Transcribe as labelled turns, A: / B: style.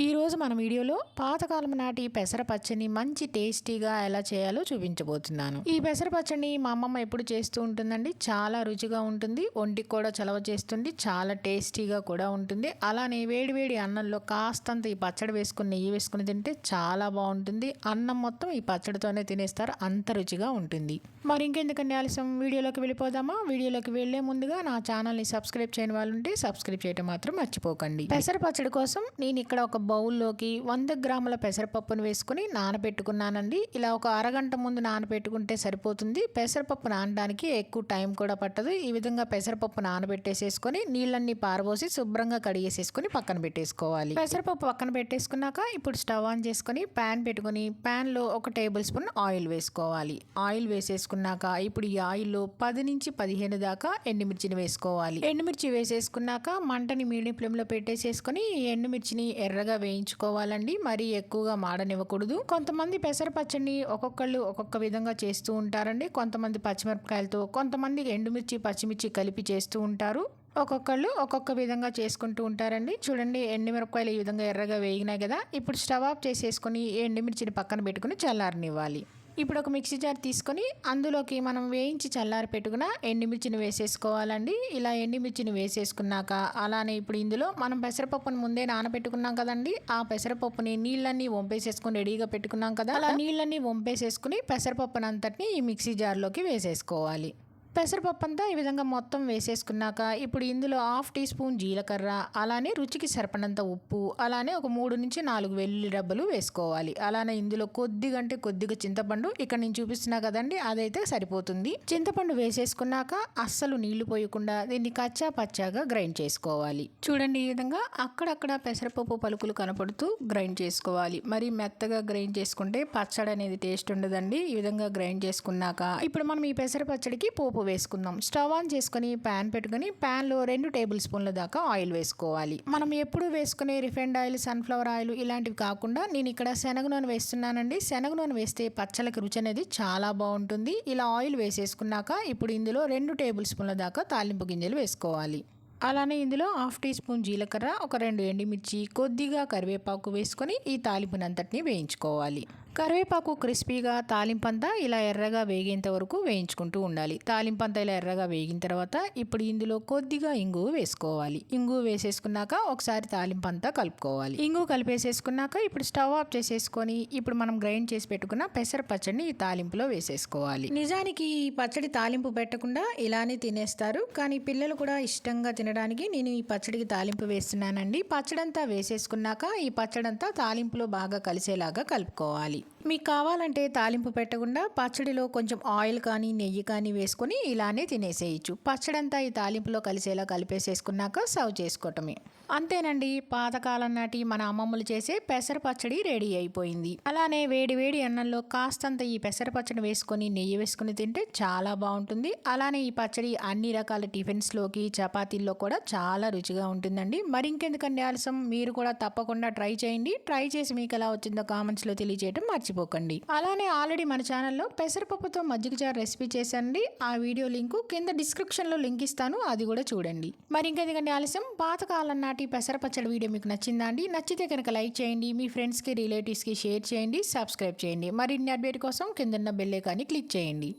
A: ఈరోజు మన వీడియోలో పాతకాలం నాటి పెసర పచ్చని మంచి టేస్టీగా ఎలా చేయాలో చూపించబోతున్నాను. ఈ పెసర పచ్చడిని మా అమ్మమ్మ ఎప్పుడు చేస్తూ ఉంటుందండి? చాలా రుచిగా ఉంటుంది. ఒంటికి కూడా చలవ చేస్తుంది. చాలా టేస్టీగా కూడా ఉంటుంది. అలానే వేడివేడి అన్నంలో కాస్తంత ఈ పచ్చడి వేసుకుని నెయ్యి వేసుకుని తింటే చాలా బాగుంటుంది. అన్నం మొత్తం ఈ పచ్చడితోనే తినేస్తారు. అంత రుచిగా ఉంటుంది. మరి ఇంకెందుకండి ఆలస్యం? వీడియోలోకి వెళ్ళిపోదామా? వీడియోలోకి వెళ్ళే ముందుగా నా ఛానల్ని సబ్స్క్రైబ్ చేయని వాళ్ళు ఉంటే సబ్స్క్రైబ్ చేయడం మాత్రం మర్చిపోకండి. పెసర పచ్చడి కోసం నేను ఇక్కడ ఒక బౌల్లోకి వంద గ్రాముల పెసరపప్పును వేసుకుని నానబెట్టుకున్నానండి. ఇలా ఒక అరగంట ముందు నానబెట్టుకుంటే సరిపోతుంది. పెసరపప్పు నానడానికి ఎక్కువ టైం కూడా పట్టదు. ఈ విధంగా పెసరపప్పు నానబెట్టేసేసుకొని నీళ్ళన్నీ పారబోసి శుభ్రంగా కడిగేసేసుకొని పక్కన పెట్టేసుకోవాలి. పెసరపప్పు పక్కన పెట్టేసుకున్నాక ఇప్పుడు స్టవ్ ఆన్ చేసుకొని ప్యాన్ పెట్టుకొని ప్యాన్లో ఒక టేబుల్ స్పూన్ ఆయిల్ వేసుకోవాలి. ఆయిల్ వేసేసుకున్నాక ఇప్పుడు ఈ ఆయిల్లో పది నుంచి పదిహేను దాకా ఎండుమిర్చిని వేసుకోవాలి. ఎండుమిర్చి వేసేసుకున్నాక మంటని మీడియం ఫ్లేమ్లో పెట్టేసేసుకొని ఈ ఎండుమిర్చిని ఎర్రగా వేయించుకోవాలండి. మరీ ఎక్కువగా మాడనివ్వకూడదు. కొంతమంది పెసర పచ్చడిని ఒక్కొక్కళ్ళు ఒక్కొక్క విధంగా చేస్తూ ఉంటారండి. కొంతమంది పచ్చిమిరపకాయలతో కొంతమంది ఎండుమిర్చి పచ్చిమిర్చి కలిపి చేస్తూ ఉంటారు. ఒక్కొక్కళ్ళు ఒక్కొక్క విధంగా చేసుకుంటూ ఉంటారండి. చూడండి ఎండుమిరపకాయలు ఈ విధంగా ఎర్రగా వేగినాయి కదా. ఇప్పుడు స్టవ్ ఆఫ్ చేసేసుకొని ఎండుమిర్చిని పక్కన పెట్టుకుని చల్లారనివ్వాలి. ఇప్పుడు ఒక మిక్సీ జార్ తీసుకొని అందులోకి మనం వేయించి చల్లారి పెట్టుకున్న ఎండుమిర్చిని వేసేసుకోవాలండి. ఇలా ఎండుమిర్చిని వేసేసుకున్నాక అలానే ఇప్పుడు ఇందులో మనం పెసరపప్పును ముందే నానబెట్టుకున్నాం కదండి. ఆ పెసరపప్పుని నీళ్ళన్నీ వంపేసేసుకుని రెడీగా పెట్టుకున్నాం కదా. అలా నీళ్ళన్నీ వంపేసేసుకుని పెసరపప్పును అంతటిని ఈ మిక్సీ జార్లోకి వేసేసుకోవాలి. పెసరపప్పు అంతా ఈ విధంగా మొత్తం వేసేసుకున్నాక ఇప్పుడు ఇందులో హాఫ్ టీ స్పూన్ జీలకర్ర అలానే రుచికి సరిపడంత ఉప్పు అలానే ఒక మూడు నుంచి నాలుగు వెల్లుల్లి డబ్బలు వేసుకోవాలి. అలానే ఇందులో కొద్దిగంటే కొద్దిగా చింతపండు ఇక్కడ నేను చూపిస్తున్నా కదండి అదైతే సరిపోతుంది. చింతపండు వేసేసుకున్నాక అస్సలు నీళ్ళు పోయకుండా దీన్ని కచ్చా పచ్చాగా గ్రైండ్ చేసుకోవాలి. చూడండి ఈ విధంగా అక్కడక్కడ పెసరపప్పు పలుకులు కనపడుతూ గ్రైండ్ చేసుకోవాలి. మరి మెత్తగా గ్రైండ్ చేసుకుంటే పచ్చడి అనేది టేస్ట్ ఉండదండి. ఈ విధంగా గ్రైండ్ చేసుకున్నాక ఇప్పుడు మనం ఈ పెసర పచ్చడికి పోపు వేసుకుందాం. స్టవ్ ఆన్ చేసుకొని ప్యాన్ పెట్టుకొని ప్యాన్లో రెండు టేబుల్ స్పూన్ల దాకా ఆయిల్ వేసుకోవాలి. మనం ఎప్పుడు వేసుకునే రిఫైండ్ ఆయిల్ సన్ఫ్లవర్ ఆయిల్ ఇలాంటివి కాకుండా నేను ఇక్కడ శనగ నూనె వేస్తున్నానండి. శనగ నూనె వేస్తే పచ్చలకి రుచి అనేది చాలా బాగుంటుంది. ఇలా ఆయిల్ వేసేసుకున్నాక ఇప్పుడు ఇందులో రెండు టేబుల్ స్పూన్ల దాకా తాలింపు గింజలు వేసుకోవాలి. అలానే ఇందులో హాఫ్ టీ స్పూన్ జీలకర్ర ఒక రెండు ఎండుమిర్చి కొద్దిగా కరివేపాకు వేసుకొని ఈ తాలింపునంతటిని వేయించుకోవాలి. కరివేపాకు క్రిస్పీగా తాలింపంతా ఇలా ఎర్రగా వేగేంత వరకు వేయించుకుంటూ ఉండాలి. తాలింపంతా ఇలా ఎర్రగా వేగిన తర్వాత ఇప్పుడు ఇందులో కొద్దిగా ఇంగు వేసుకోవాలి. ఇంగు వేసేసుకున్నాక ఒకసారి తాలింపంతా కలుపుకోవాలి. ఇంగు కలిపేసేసుకున్నాక ఇప్పుడు స్టవ్ ఆఫ్ చేసేసుకొని ఇప్పుడు మనం గ్రైండ్ చేసి పెట్టుకున్న పెసర పచ్చడిని ఈ తాలింపులో వేసేసుకోవాలి. నిజానికి ఈ పచ్చడి తాలింపు పెట్టకుండా ఇలానే తినేస్తారు. కానీ పిల్లలు కూడా ఇష్టంగా తినడానికి నేను ఈ పచ్చడికి తాలింపు వేస్తున్నానండి. పచ్చడంతా వేసేసుకున్నాక ఈ పచ్చడంతా తాలింపులో బాగా కలిసేలాగా కలుపుకోవాలి. week. మీకు కావాలంటే తాలింపు పెట్టకుండా పచ్చడిలో కొంచెం ఆయిల్ కానీ నెయ్యి కానీ వేసుకొని ఇలానే తినేసేయచ్చు. పచ్చడంతా ఈ తాలింపులో కలిసేలా కలిపేసేసుకున్నాక సర్వ్ చేసుకోవటమే. అంతేనండి పాతకాలం నాటి మన అమ్మమ్మలు చేసే పెసర పచ్చడి రెడీ అయిపోయింది. అలానే వేడి వేడి అన్నంలో కాస్తంత ఈ పెసర పచ్చడి వేసుకొని నెయ్యి వేసుకుని తింటే చాలా బాగుంటుంది. అలానే ఈ పచ్చడి అన్ని రకాల టిఫిన్స్లోకి చపాతీల్లో కూడా చాలా రుచిగా ఉంటుందండి. మరి ఇంకెందుకండి ఆలస్యం? మీరు కూడా తప్పకుండా ట్రై చేయండి. ట్రై చేసి మీకు ఎలా వచ్చిందో కామెంట్స్లో తెలియజేయడం మర్చిపోకండి. అలానే ఆల్రెడీ మన ఛానల్లో పెసరపప్పుతో మజ్జిగ చారు రెసిపీ చేశానండి. ఆ వీడియో లింకు కింద డిస్క్రిప్షన్లో లింక్ ఇస్తాను అది కూడా చూడండి. మరి ఇంకెందుకంటే ఆలస్యం పాతకాలం నాటి పెసర పచ్చడి వీడియో మీకు నచ్చిందా అండి? నచ్చితే కనుక లైక్ చేయండి మీ ఫ్రెండ్స్కి రిలేటివ్స్కి షేర్ చేయండి సబ్స్క్రైబ్ చేయండి. మరిన్ని అప్డేట్ కోసం కిందన్న బెల్ కానీ క్లిక్ చేయండి.